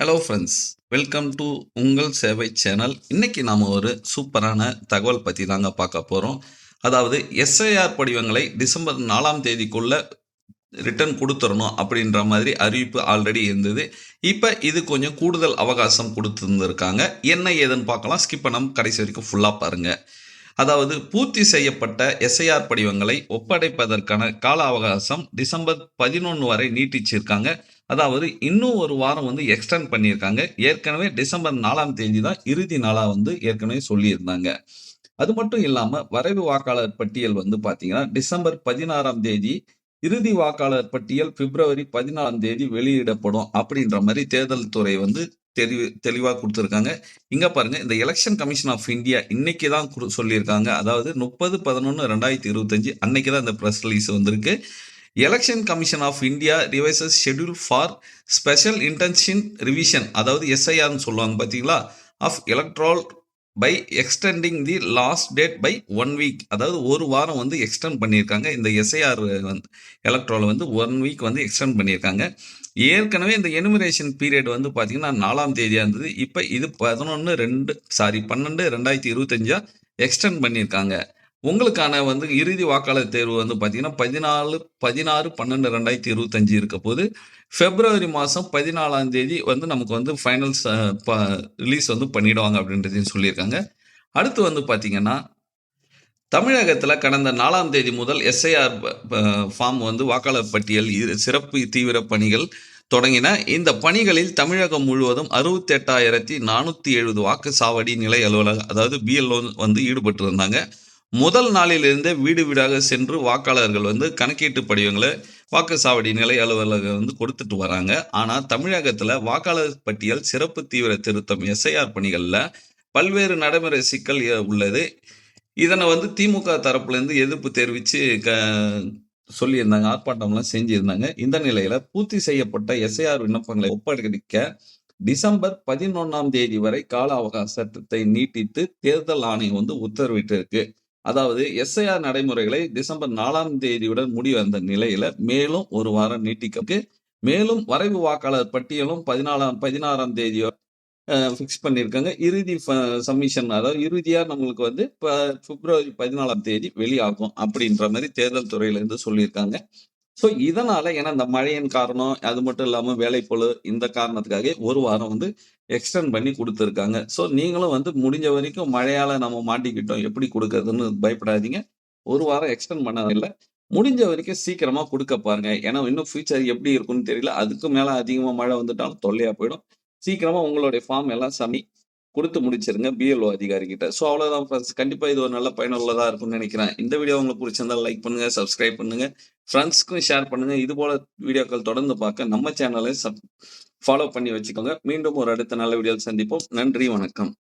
Hello friends welcome to உங்கள் சேவை channel. இன்னைக்கு நாம் ஒரு சூப்பரான தகவல் பற்றி தாங்க பார்க்க போகிறோம் அதாவது எஸ்ஐஆர் படிவங்களை டிசம்பர் நாலாம் தேதிக்குள்ள ரிட்டர்ன் கொடுத்துடணும் அப்படின்ற மாதிரி அறிவிப்பு ஆல்ரெடி இருந்தது. இப்போ இது கொஞ்சம் கூடுதல் அவகாசம் கொடுத்துருந்துருக்காங்க. என்ன ஏதுன்னு பார்க்கலாம். ஸ்கிப் பண்ணாம கடைசி வரைக்கும் ஃபுல்லாக பாருங்கள் அதாவது பூர்த்தி செய்யப்பட்ட எஸ்ஐஆர் படிவங்களை ஒப்படைப்பதற்கான கால அவகாசம் டிசம்பர் பதினொன்று வரை நீட்டிச்சிருக்காங்க. அதாவது இன்னும் ஒரு வாரம் வந்து எக்ஸ்டெண்ட் பண்ணியிருக்காங்க. ஏற்கனவே டிசம்பர் நாலாம் தேதி தான் இறுதி நாளாக வந்து ஏற்கனவே சொல்லியிருந்தாங்க. அது மட்டும் இல்லாமல் வரைவு வாக்காளர் பட்டியல் வந்து பார்த்தீங்கன்னா டிசம்பர் பதினாறாம் தேதி இறுதி வாக்காளர் பட்டியல் பிப்ரவரி பதினாலாம் தேதி வெளியிடப்படும் அப்படின்ற மாதிரி தேர்தல் துறை வந்து தெளிவு தெளிவாக கொடுத்துருக்காங்க. இங்கே பாருங்க இந்த எலெக்ஷன் கமிஷன் ஆஃப் இந்தியா இன்னைக்கு தான் சொல்லியிருக்காங்க. அதாவது முப்பது பதினொன்று ரெண்டாயிரத்தி இருபத்தஞ்சு அன்னைக்கு தான் இந்த ப்ரெஸ் ரிலீஸ் வந்திருக்கு. Election commission of India revises schedule for special intention revision அதாவது எஸ்ஐஆர்னு சொல்லுவாங்க பார்த்தீங்களா? Of electoral by extending the last date by one week அதாவது ஒரு வாரம் வந்து எக்ஸ்டெண்ட் பண்ணியிருக்காங்க. இந்த எஸ்ஐஆர் வந்து எலக்ட்ரால் வந்து ஒன் வீக் வந்து எக்ஸ்டெண்ட் பண்ணியிருக்காங்க. ஏற்கனவே இந்த எனுமரேஷன் பீரியட் வந்து பார்த்தீங்கன்னா நாலாம் தேதியாக இருந்தது. இப்போ இது பதினொன்று ரெண்டு சாரி பன்னெண்டு ரெண்டாயிரத்தி இருபத்தஞ்சா எக்ஸ்டெண்ட் பண்ணியிருக்காங்க. உங்களுக்கான வந்து இறுதி வாக்காளர் தேர்வு வந்து பார்த்தீங்கன்னா பதினாலு பதினாறு பன்னெண்டு ரெண்டாயிரத்தி இருபத்தஞ்சு இருக்க போது பிப்ரவரி மாதம் பதினாலாம் தேதி வந்து நமக்கு வந்து ஃபைனல் ரிலீஸ் வந்து பண்ணிடுவாங்க அப்படின்றதையும் சொல்லியிருக்காங்க. அடுத்து வந்து பார்த்தீங்கன்னா தமிழகத்தில் கடந்த நாலாம் தேதி முதல் எஸ்ஐஆர் ஃபார்ம் வந்து வாக்காளர் பட்டியல் சிறப்பு தீவிர பணிகள் தொடங்கின. இந்த பணிகளில் தமிழகம் முழுவதும் அறுபத்தெட்டாயிரத்தி நானூற்றி எழுபது வாக்கு சாவடி நிலை அலுவலகம் அதாவது பிஎல்ஓ வந்து ஈடுபட்டு இருந்தாங்க முதல் நாளிலிருந்தே வீடு வீடாக சென்று வாக்காளர்கள் வந்து கணக்கீட்டு படிவங்களை வாக்குச்சாவடி நிலை அலுவலகம் வந்து கொடுத்துட்டு வராங்க. ஆனால் தமிழகத்தில் வாக்காளர் பட்டியல் சிறப்பு தீவிர திருத்தம் எஸ்ஐஆர் பணிகளில் பல்வேறு நடைமுறை சிக்கல் உள்ளது. இதனை வந்து திமுக தரப்புலேருந்து எதிர்ப்பு தெரிவித்து க சொல்லியிருந்தாங்க. ஆர்ப்பாட்டம்லாம் செஞ்சுருந்தாங்க. இந்த நிலையில் பூர்த்தி செய்யப்பட்ட எஸ்ஐஆர் விண்ணப்பங்களை ஒப்படைக்க டிசம்பர் பதினொன்றாம் தேதி வரை கால அவகாசத்தை நீட்டித்து தேர்தல் ஆணையம் வந்து உத்தரவிட்டிருக்கு. அதாவது எஸ்ஐஆர் நடைமுறைகளை டிசம்பர் நாலாம் தேதியுடன் முடிவந்த நிலையில மேலும் ஒரு வாரம் நீட்டிக்க மேலும் வரைவு வாக்காளர் பட்டியலும் பதினாலாம் பதினாறாம் தேதியோ ஃபிக்ஸ் பண்ணியிருக்காங்க இறுதி சப்மிஷன் அதாவது இறுதியாக நம்மளுக்கு வந்து இப்போ பிப்ரவரி பதினாலாம் தேதி வெளியாகும் அப்படின்ற மாதிரி தேர்தல் துறையிலேருந்து சொல்லியிருக்காங்க. ஸோ இதனால ஏன்னா இந்த மழையின் காரணம் அது மட்டும் இல்லாமல் வேலைப்பொழு இந்த காரணத்துக்காக ஒரு வாரம் வந்து எக்ஸ்டெண்ட் பண்ணி கொடுத்துருக்காங்க. ஸோ நீங்களும் வந்து முடிஞ்ச வரைக்கும் மழையால் நம்ம மாட்டிக்கிட்டோம். எப்படி கொடுக்கறதுன்னு பயப்படாதீங்க. ஒரு வாரம் எக்ஸ்டெண்ட் பண்ணதில்லை முடிஞ்ச வரைக்கும் சீக்கிரமாக கொடுக்க பாருங்க. ஏன்னா இன்னும் ஃபியூச்சர் எப்படி இருக்கும்னு தெரியல. அதுக்கு மேலே அதிகமாக மழை வந்துட்டாலும் தொல்லையாக போயிடும். சீக்கிரமாக உங்களுடைய ஃபார்ம் எல்லாம் சமி கொடுத்து முடிச்சிருங்க பிஎல்ஓ அதிகாரி கிட்ட ஸோ அவ்வளோதான் ஃப்ரெண்ட்ஸ் கண்டிப்பாக இது ஒரு நல்ல பயனுள்ளதாக இருக்கும்னு நினைக்கிறேன். இந்த வீடியோ உங்களுக்கு பிடிச்சிருந்தா லைக் பண்ணுங்க சப்ஸ்கிரைப் பண்ணுங்க. ஃப்ரெண்ட்ஸ்க்கும் ஷேர் பண்ணுங்க. இது போல வீடியோக்கள் தொடர்ந்து பார்க்க நம்ம சேனலை சப் ஃபாலோ பண்ணி வச்சுக்கோங்க. மீண்டும் ஒரு அடுத்த நல்ல வீடியோவில் சந்திப்போம். நன்றி வணக்கம்.